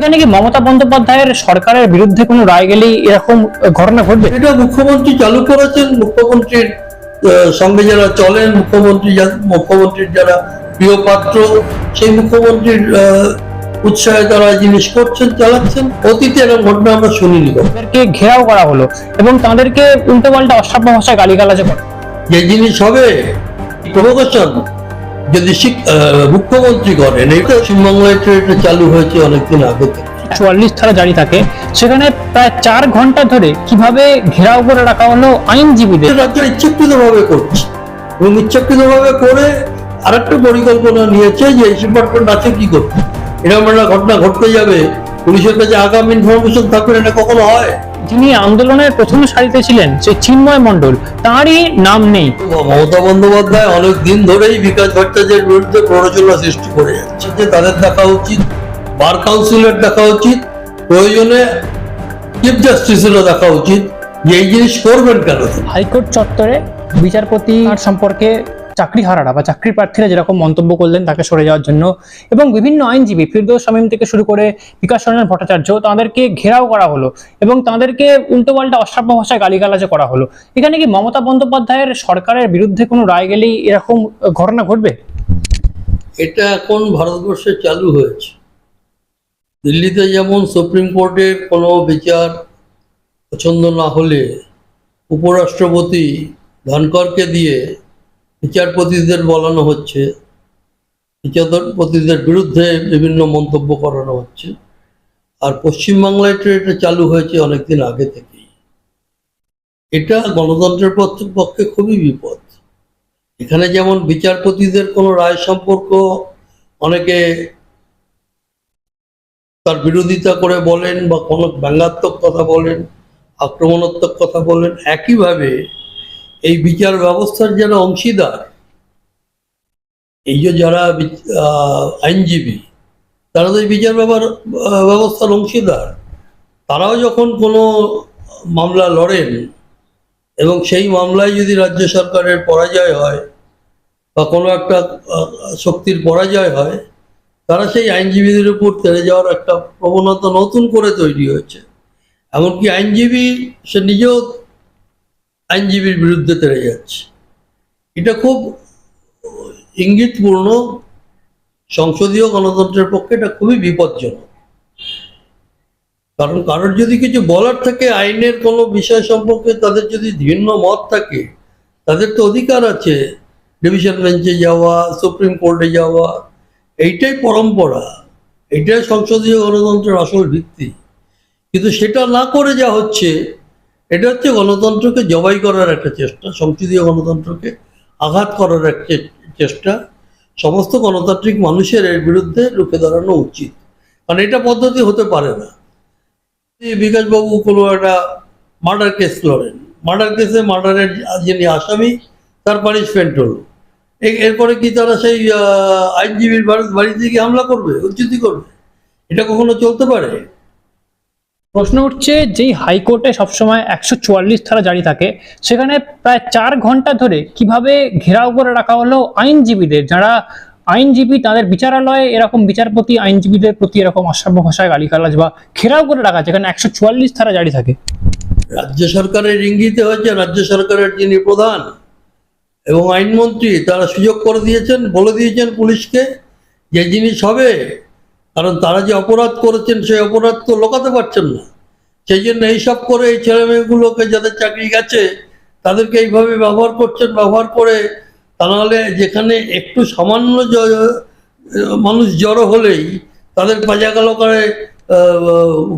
এখানে কি মমতা বন্দ্যোপাধ্যায়ের সরকারের বিরুদ্ধে কোনো রায় গেলেই এরকম ঘটনা ঘটবে? এটা মুখ্যমন্ত্রী চালু করেছেন মুখ্যমন্ত্রীর সঙ্গে যারা চলেন মুখ্যমন্ত্রী মুখ্যমন্ত্রীর যারা প্রিয় পাত্র সেই মুখ্যমন্ত্রীর উৎসাহে তারা জিনিস করছেন চালাচ্ছেন। অতীতে এরকম ঘটনা আমরা শুনিনি। তাদেরকে ঘেরাও করা হলো এবং তাদেরকে উল্টো পাল্টা অসভ্য ভাষায় গালিগালাজে করা। যে জিনিস হবে প্রভোকেশন যদি মুখ্যমন্ত্রী করেন এটা পশ্চিমবাংলায় এটা চালু হয়েছে অনেকদিন আগে থেকে। চুয়াল্লিশ ধারা জারি থাকে। সেখানে প্রায় চার ঘণ্টা ধরে কীভাবে ঘেরাও করে রাখা হলো আইনজীবীদের? রাজ্য ইচ্ছাকৃত ভাবে করছে। এবং ইচ্ছাকৃত ভাবে করে আরেকটা পরিকল্পনা নিয়েছে যে এই ডিপার্টমেন্ট আছে কি করতে। এরকম একটা ঘটনা ঘটতে যাবে। পুলিশের কাছে আগাম ইনফরমেশন থাকবে এটা কখনো হয়? যিনি আন্দোলনের প্রথম সারিতে ছিলেন সেই চিন্ময় মণ্ডল তারই নাম নেই। মমতা বন্দ্যোপাধ্যায় অনেক দিন ধরেই বিকাশ ভট্টাচার্যের বিরুদ্ধে প্ররোচনা সৃষ্টি করে যাচ্ছে যে তাদের দেখা উচিত বার কাউন্সিলের দেখা উচিত প্রয়োজনে চিফ জাস্টিসেরও দেখা উচিত। যে এই জিনিস করবেন কেন হাইকোর্ট চত্বরে বিচারপতি সম্পর্কে চাকরি হারারা বা চাকরি প্রার্থীরা যেরকম মন্তব্য করলেন তাকে সরে যাওয়ার জন্য এবং বিভিন্ন আইনজীবী ফিরদৌস শামীম থেকে শুরু করে বিকাশ রঞ্জন ভট্টাচার্য তাদেরকে ঘেরাও করা হলো এবং তাদেরকে উল্টোপাল্টা অশ্রাব্য ভাষায় গালিগালাজে করা হলো। এখানে কি মমতা বন্দ্যোপাধ্যায়ের সরকারের বিরুদ্ধে কোনো রায় গেলেই এরকম ঘটনা ঘটবে? এটা এখন ভারতবর্ষে চালু হয়েছে। দিল্লিতে যেমন সুপ্রিম কোর্টের কোনো বিচার পছন্দ না হলে উপরাষ্ট্রপতি ধনকরকে দিয়ে বিচারপতিদের বলানো হচ্ছে। বিচারপতিদের বিরুদ্ধে বিভিন্ন মন্তব্য করানো হচ্ছে। আর পশ্চিমবাংলায় তো এটা চালু হয়েছে অনেকদিন আগে থেকেই। এটা গণতন্ত্রের পক্ষে- খুবই বিপদ। এখানে যেমন বিচারপতিদের কোনো রায় সম্পর্ক অনেকে তার বিরোধিতা করে বলেন বা কোনো ব্যঙ্গাত্মক কথা বলেন, আক্রমণাত্মক কথা বলেন, একইভাবে এই বিচার ব্যবস্থার যারা অংশীদার, এই যে যারা আইনজীবী, তারা তো এই বিচার ব্যবস্থার অংশীদার। তারাও যখন কোনো মামলা লড়েন এবং সেই মামলায় যদি রাজ্য সরকারের পরাজয় হয় বা কোনো একটা শক্তির পরাজয় হয়, তারা সেই আইনজীবীদের উপর তেড়ে যাওয়ার একটা প্রবণতা নতুন করে তৈরি হয়েছে। এমনকি আইনজীবী সে নিজেও আইনজীবীর বিরুদ্ধে তেড়ে যাচ্ছে। এটা খুব ইঙ্গিতপূর্ণ সংসদীয় গণতন্ত্রের পক্ষে, এটা খুবই বিপজ্জনক। কারণ কারোর যদি কিছু বলার থাকে, আইনের কোনো বিষয় সম্পর্কে তাদের যদি ভিন্ন মত থাকে, তাদের তো অধিকার আছে। ডিভিশন বেঞ্চে যাওয়া, সুপ্রিম কোর্টে যাওয়া, এইটাই পরম্পরা, এইটাই সংসদীয় গণতন্ত্রের আসল ভিত্তি। কিন্তু সেটা না করে যা হচ্ছে এটা হচ্ছে গণতন্ত্রকে জবাই করার একটা চেষ্টা, সংসদীয় গণতন্ত্রকে আঘাত করার একটা চেষ্টা। সমস্ত গণতান্ত্রিক মানুষের এর বিরুদ্ধে রুখে দাঁড়ানো উচিত। কারণ এটা পদ্ধতি হতে পারে না। বিকাশবাবু কোনো একটা মার্ডার কেস লড়েন। মার্ডার কেসে মার্ডারের যিনি আসামি, তার পানিশমেন্ট হলো। এরপরে কি তারা সেই আইনজীবীর বাড়ি- বাড়িতে গিয়ে হামলা করবে উচ্চতি করবে? এটা কখনো চলতে পারে? প্রশ্ন উঠছে যেই হাইকোর্টে সবসময় একশো চুয়াল্লিশ ধারা জারি থাকে, সেখানে প্রায় চার ঘণ্টা ধরে কীভাবে ঘেরাও করে রাখা হলো আইনজীবীদের, যারা আইনজীবী তাদের বিচারালয়ে এরকম বিচারপতি, আইনজীবীদের প্রতি এরকম অসভ্য ভাষায় গালিগালাজ বা ঘেরাও করে রাখা যেখানে একশো চুয়াল্লিশ ধারা জারি থাকে। রাজ্য সরকারের ইঙ্গিতে হয়েছে রাজ্য সরকারের যিনি প্রধান এবং আইনমন্ত্রী, তারা সুযোগ করে দিয়েছেন, বলে দিয়েছেন পুলিশকে যে জিনিস হবে কারণ তারা যে অপরাধ করেছেন, সেই অপরাধ তো লোকাতে পারছেন না। সেই জন্য এইসব করে এই ছেলে মেয়েগুলোকে যাদের চাকরি গেছে, তাদেরকে এইভাবে ব্যবহার করছেন, ব্যবহার করে তা নাহলে যেখানে একটু সামান্য মানুষ জড়ো হলেই তাদের পাজাগালো করে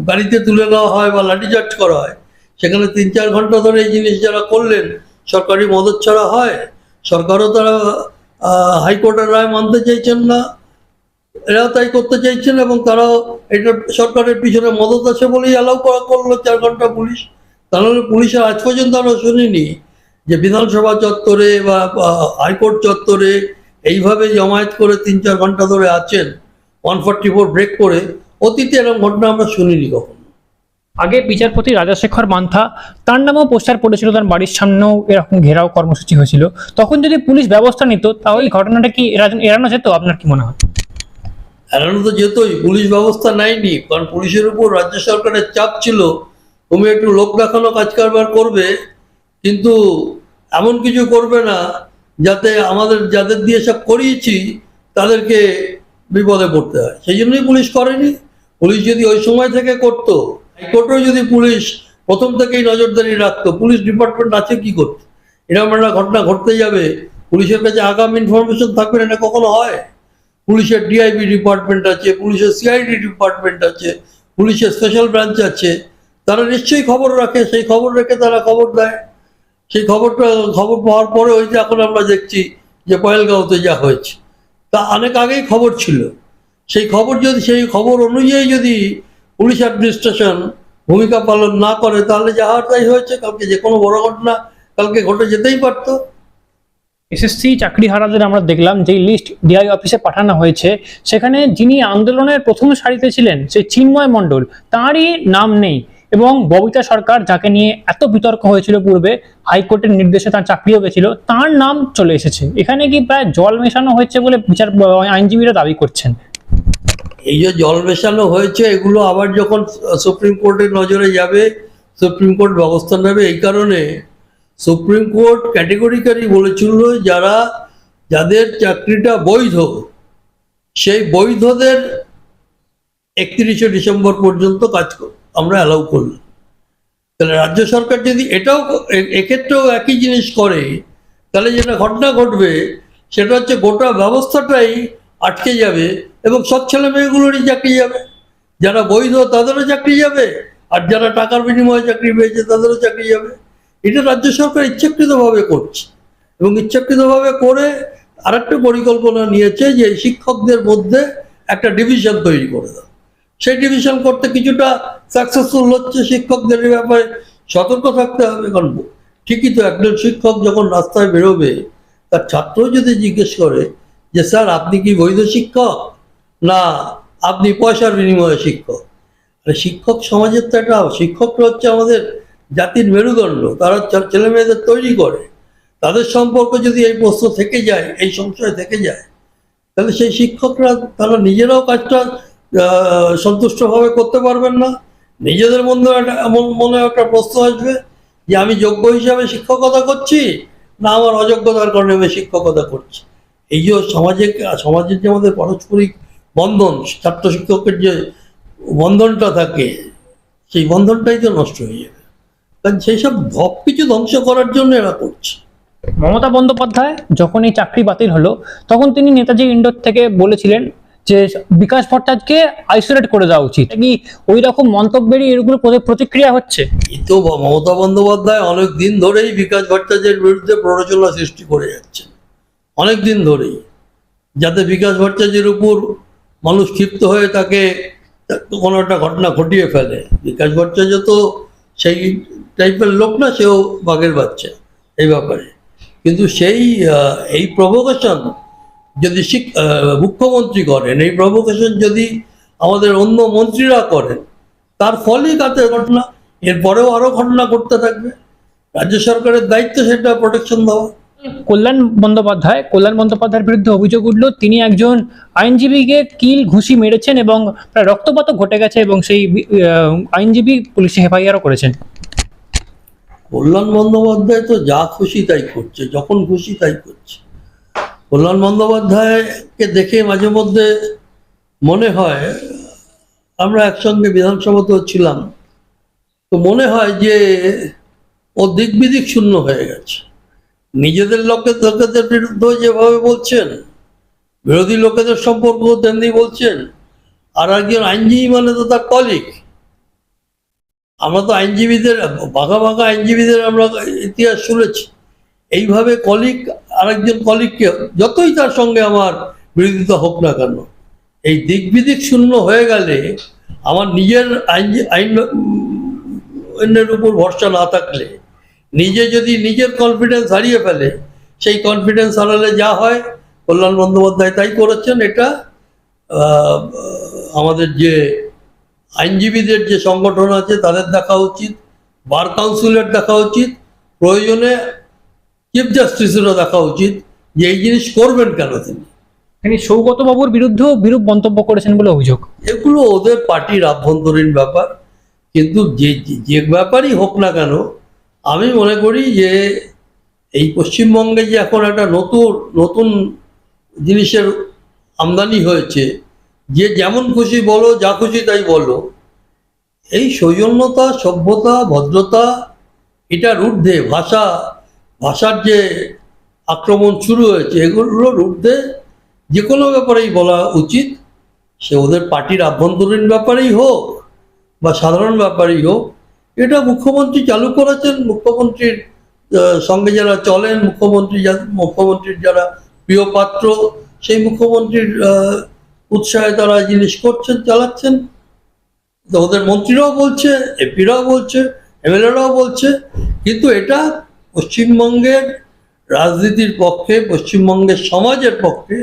গাড়িতে তুলে নেওয়া হয় বা লাঠিচার্জ করা হয়। সেখানে তিন চার ঘণ্টা ধরে এই জিনিস যারা করলেন, সরকারি মদত ছাড়া হয়। সরকারও তারা হাইকোর্টের রায় মানতে চাইছেন না। এরাও তাই করতে চাইছেন এবং তারাও এটা সরকারের পিছনে মদত আছে বলেই অ্যালাউ করা করল চার ঘণ্টা পুলিশ। তাহলে পুলিশের আজ পর্যন্ত আমরা শুনিনি যে বিধানসভা চত্বরে বা হাইকোর্ট চত্বরে এইভাবে জমায়েত করে তিন চার ঘণ্টা ধরে আছেন ওয়ান ফর্টি ফোর ব্রেক করে অতীতে এরকম ঘটনা আমরা শুনিনি কখনো। আগে বিচারপতি রাজাশেখর মান্থা, তার নামেও পোস্টার পড়েছিল, তার বাড়ির সামনেও এরকম ঘেরাও কর্মসূচি হয়েছিল। তখন যদি পুলিশ ব্যবস্থা নিত, তাহলে ঘটনাটা কি এড়া- এড়ানো যেত? আপনার কি মনে হয়? এড়ানো তো যেতই, পুলিশ ব্যবস্থা নেয়নি, কারণ পুলিশের উপর রাজ্য সরকারের চাপ ছিল। তুমি একটু লোক দেখানো, কাজ কারবার করবে, কিন্তু এমন কিছু করবে না, যাতে আমাদের যাদের দিয়ে সব করিয়েছি, তাদেরকে বিপদে পড়তে হয়। সেই জন্যই পুলিশ করেনি। পুলিশ যদি ওই সময় থেকে করতো, হাইকোর্টেও যদি পুলিশ প্রথম থেকেই নজরদারি রাখতো, পুলিশ ডিপার্টমেন্ট আছে কি করতো? এরকম একটা ঘটনা ঘটতে যাবে, পুলিশের কাছে আগাম ইনফরমেশন থাকবে না, এটা কখনো হয়? পুলিশের ডিআইবি ডিপার্টমেন্ট আছে, পুলিশের সিআইডি ডিপার্টমেন্ট আছে, পুলিশের স্পেশাল ব্রাঞ্চ আছে, তারা নিশ্চয়ই খবর রাখে, সেই খবর রেখে তারা খবর দেয়। সেই খবরটা, খবর পাওয়ার পরে ওই যে এখন আমরা দেখছি যে পয়েলগাঁওতে যা হয়েছে, তা অনেক আগেই খবর ছিল। সেই খবর যদি, সেই খবর অনুযায়ী যদি পুলিশ অ্যাডমিনিস্ট্রেশন ভূমিকা পালন না করে, তাহলে যা তাই হয়েছে, কালকে যে কোনো বড় ঘটনা কালকে ঘটে যেতেই পারতো। এসএসসি চাকরি চাকরিহারাদের আমরা দেখলাম যে লিস্ট ডিআই অফিসে পাঠানো হয়েছে, সেখানে যিনি আন্দোলনের প্রথম সারিতে ছিলেন, সেই চিন্ময় মণ্ডল, তাঁরই নাম নেই এবং ববিতা সরকার, যাকে নিয়ে এত বিতর্ক হয়েছিল পূর্বে, হাইকোর্টের নির্দেশে তার চাকরিও পেয়েছিল, তার নাম চলে এসেছে। এখানে কি প্রায় জল মেশানো হয়েছে বলে বিচার, আইনজীবীরা দাবি করছেন? এই যে জল মেশানো হয়েছে, এগুলো আবার যখন সুপ্রিম কোর্টের নজরে যাবে সুপ্রিম কোর্ট ব্যবস্থা নেবে, এই কারণে সুপ্রিম কোর্ট ক্যাটেগরিক্যালি বলেছিল যারা, যাদের চাকরিটা বৈধ, সেই বৈধদের একত্রিশে ডিসেম্বর পর্যন্ত কাজ আমরা অ্যালাউ করলাম। তাহলে রাজ্য সরকার যদি এটাও এক্ষেত্রেও একই জিনিস করে, তাহলে যেটা ঘটনা ঘটবে, সেটা হচ্ছে গোটা ব্যবস্থাটাই আটকে যাবে এবং সব ছেলে মেয়েগুলোরই চাকরি যাবে। যারা বৈধ তাদেরও চাকরি যাবে, আর যারা টাকার বিনিময়ে চাকরি পেয়েছে তাদেরও চাকরি যাবে। এটা রাজ্য সরকার ইচ্ছাকৃতভাবে করছে। এবং ইচ্ছাকৃতভাবে করে আরেকটা পরিকল্পনা নিয়েছে যে শিক্ষকদের মধ্যে একটা ডিভিশন তৈরি করে দাও। সেই ডিভিশন করতে কিছুটা সাকসেসফুল হচ্ছে শিক্ষকদের ব্যাপারে। সতর্ক থাকতে হবে, কারণ ঠিকই তো একজন শিক্ষক যখন রাস্তায় বেরোবে, তার ছাত্র যদি জিজ্ঞেস করে যে, স্যার, আপনি কি বৈধ শিক্ষক? না, আপনি পয়সার বিনিময়ে শিক্ষক। শিক্ষক সমাজের তো একটা, শিক্ষকরা হচ্ছে আমাদের জাতির মেরুদণ্ড, তারা ছেলে মেয়েদের তৈরি করে। তাদের সম্পর্ক যদি এই প্রশ্ন থেকে যায়, এই সংশয় থেকে যায়, তাহলে সেই শিক্ষকরা, তারা নিজেরাও কাজটা সন্তুষ্টভাবে করতে পারবেন না। নিজেদের মধ্যে একটা এমন মনে একটা প্রশ্ন আসবে যে আমি যোগ্য হিসাবে শিক্ষকতা করছি না আমার অযোগ্যতার কারণে আমি শিক্ষকতা করছি? এই যে সমাজে, সমাজের যে আমাদের পারস্পরিক বন্ধন, ছাত্র শিক্ষকের যে বন্ধনটা থাকে, সেই বন্ধনটাই তো নষ্ট হয়ে যাবে। কারণ সেই সব সব কিছু ধ্বংস করার জন্য এরা করছে। মমতা বন্দ্যোপাধ্যায় যখন এই চাকরি বাতিল হলো তখন তিনি নেতাজি ইন্ডোর থেকে বলেছিলেন যে বিকাশ ভট্টাচার্যকে আইসোলেট করে দেওয়া উচিত। কি ওই রকম মন্তব্যেরই প্রতি- প্রতিক্রিয়া হচ্ছে? তো মমতা বন্দ্যোপাধ্যায় অনেক দিন ধরেই বিকাশ ভট্টাচার্যের বিরুদ্ধে প্ররোচনা সৃষ্টি করে যাচ্ছেন। অনেক দিন ধরেই। যাতে বিকাশ ভট্টাচার্যের উপর মানুষ ক্ষিপ্ত হয়ে তাকে কোনো একটা ঘটনা ঘটিয়ে ফেলে। বিকাশ ভট্টাচার্য তো সেই টাইপের লোক না, সেও বাঘের বাচ্চা, এই ব্যাপারে। কিন্তু সেই এই প্রভোকেশন যদি মুখ্যমন্ত্রী করেন, এই প্রভোকেশন যদি আমাদের অন্য মন্ত্রীরা করেন, তার ফলেই তাদের ঘটনা। এরপরেও আরও ঘটনা ঘটতে থাকবে। রাজ্য সরকারের দায়িত্ব সেটা প্রোটেকশন দেওয়া। কল্যাণ বন্দ্যোপাধ্যায়, কল্যাণ বন্দ্যোপাধ্যায়ের বিরুদ্ধে অভিযোগ উঠল, তিনি একজন আইনজীবীকে কিল ঘুষি মেরেছেন এবং প্রায় রক্তপাতও ঘটে গেছে এবং সেই আইনজীবী পুলিশে এফআইআরও করেছেন। কল্যাণ বন্দ্যোপাধ্যায় তো যা খুশি তাই করছে, যখন খুশি তাই করছে। কল্যাণ বন্দ্যোপাধ্যায়কে দেখে মাঝে মধ্যে মনে হয়, আমরা একসঙ্গে বিধানসভাতেও ছিলাম, তো মনে হয় যে ও দিক বিদিক শূন্য হয়ে গেছে। নিজেদের লোকের লোকেদের বিরুদ্ধে যেভাবে বলছেন, বিরোধী লোকেদের সম্পর্ক তেমনি বলছেন, আর একজন আইনজীবী মানে তো তার কলিগ আমরা তো আইনজীবীদের, বাঘা বাঘা আইনজীবীদের আমরা ইতিহাস শুনেছি। এইভাবে কলিগ আরেকজন কলিগকে যতই তার সঙ্গে আমার বিরোধিতা হোক না কেন, এই দিক বিদিক শূন্য হয়ে গেলে আমার নিজের আইন আইন অন্যের উপর ভরসা না থাকলে নিজে যদি নিজের কনফিডেন্স হারিয়ে ফেলে সেই কনফিডেন্স হারালে যা হয় কল্যাণ বন্দ্যোপাধ্যায় তাই করেছেন। এটা আমাদের যে আইনজীবীদের যে সংগঠন আছে তাদের দেখা উচিত বার কাউন্সিলের দেখা উচিত প্রয়োজনে চিফ জাস্টিসেরও দেখা উচিত যে এই জিনিস করবেন কেন তিনি। তিনি সৌগত বাবুর বিরুদ্ধেও বিরূপ মন্তব্য করেছেন বলে অভিযোগ। এগুলো ওদের পার্টির আভ্যন্তরীণ ব্যাপার কিন্তু যে- যে ব্যাপারই হোক না কেন আমি মনে করি যে এই পশ্চিমবঙ্গে যে এখন একটা নতুন নতুন জিনিসের আমদানি হয়েছে, যে যেমন খুশি বলো, যা খুশি তাই বলো, এই সৌজন্যতা, সভ্যতা, ভদ্রতা এটার ঊর্ধ্বে ভাষা, ভাষার যে আক্রমণ শুরু হয়েছে এগুলোর ঊর্ধ্বে যে কোনো ব্যাপারেই বলা উচিত। সে ওদের পার্টির আভ্যন্তরীণ ব্যাপারেই হোক বা সাধারণ ব্যাপারেই হোক এটা মুখ্যমন্ত্রী চালু করেছেন, মুখ্যমন্ত্রীর সঙ্গে যারা চলেন, মুখ্যমন্ত্রী মুখ্যমন্ত্রীর যারা প্রিয় পাত্র, সেই মুখ্যমন্ত্রীর উৎসাহে তারা জিনিস করছেন চালাচ্ছেন। ওদের মন্ত্রীরাও বলছে, এমপিরাও বলছে, এমএলএরাও বলছে, কিন্তু এটা পশ্চিমবঙ্গের রাজনীতির পক্ষে, পশ্চিমবঙ্গের সমাজের পক্ষে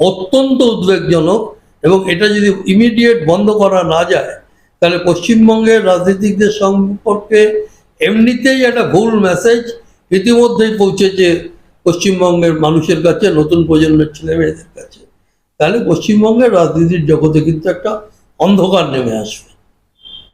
অত্যন্ত উদ্বেগজনক এবং এটা যদি ইমিডিয়েট বন্ধ করা না যায় তাহলে পশ্চিমবঙ্গের রাজনীতিকদের সম্পর্কে এমনিতেই একটা ভুল মেসেজ ইতিমধ্যেই পৌঁছেছে পশ্চিমবঙ্গের মানুষের কাছে, নতুন প্রজন্মের ছেলে মেয়েদের কাছে। তাহলে পশ্চিমবঙ্গের রাজনীতির জগতে কিন্তু একটা অন্ধকার নেমে আসবে।